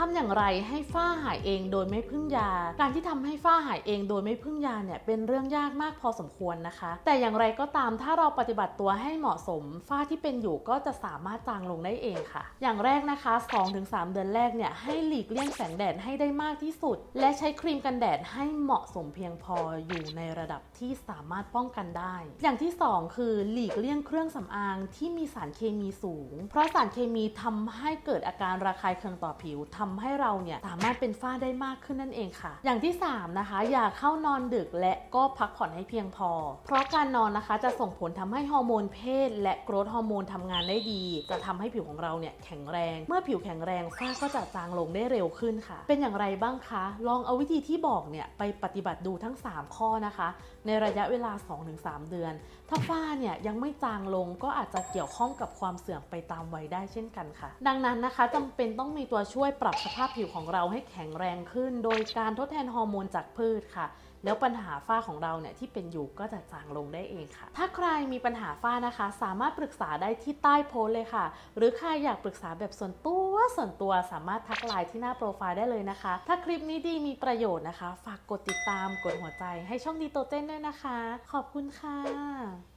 ทำอย่างไรให้ฝ้าหายเองโดยไม่พึ่งยา การที่ทำให้ฝ้าหายเองโดยไม่พึ่งยาเนี่ยเป็นเรื่องยากมากพอสมควรนะคะ แต่อย่างไรก็ตามถ้าเราปฏิบัติตัวให้เหมาะสม ฝ้าที่เป็นอยู่ก็จะสามารถจางลงได้เองค่ะ อย่างแรกนะคะ 2-3 เดือนแรกเนี่ยให้หลีกเลี่ยงแสงแดดให้ได้มากที่สุด และใช้ครีมกันแดดให้เหมาะสมเพียงพออยู่ในระดับที่สามารถป้องกันได้ อย่างที่ 2 คือหลีกเลี่ยงเครื่องสำอางที่มีสารเคมีสูง เพราะสารเคมีทำให้เกิดอาการระคายเคืองต่อผิวทำให้เราเนี่ยสามารถเป็นฝ้าได้มากขึ้นนั่นเองค่ะ อย่างที่ 3 นะคะ อย่าเข้านอนดึกและก็พักผ่อนให้เพียงพอ เพราะการนอนนะคะจะส่งผลทำให้ฮอร์โมนเพศ และโกรทฮอร์โมนทำงานได้ดี จะทำให้ผิวของเราเนี่ยแข็งแรง เมื่อผิวแข็งแรงฝ้าก็จะจางลงได้เร็วขึ้นค่ะ เป็นอย่างไรบ้างคะ ลองเอาวิธีที่บอกเนี่ยไปปฏิบัติดูทั้ง 3 ข้อนะคะ ในระยะเวลา 2-3 เดือน ถ้าฝ้าเนี่ยยังไม่จางลงก็อาจจะเกี่ยวข้องกับความเสื่อมไปตามวัยได้เช่นกันค่ะ ดังนั้นนะคะจำเป็นต้องมีตัวช่วยปรับสภาพผิวของเราให้แข็งแรงขึ้น โดยการทดแทนฮอร์โมนจากพืชค่ะ แล้วปัญหาฝ้าของเราเนี่ยที่เป็นอยู่ก็จะจางลงได้เองค่ะ ถ้าใครมีปัญหาฝ้านะคะ สามารถปรึกษาได้ที่ใต้โพสเลยค่ะ หรือใครอยากปรึกษาแบบส่วนตัวส่วนตัวสามารถทักไลน์ที่หน้าโปรไฟล์ได้เลยนะคะ ถ้าคลิปนี้ดีมีประโยชน์นะคะ ฝากกดติดตามกดหัวใจให้ช่องดีโตเต้นด้วยนะคะ ขอบคุณค่ะ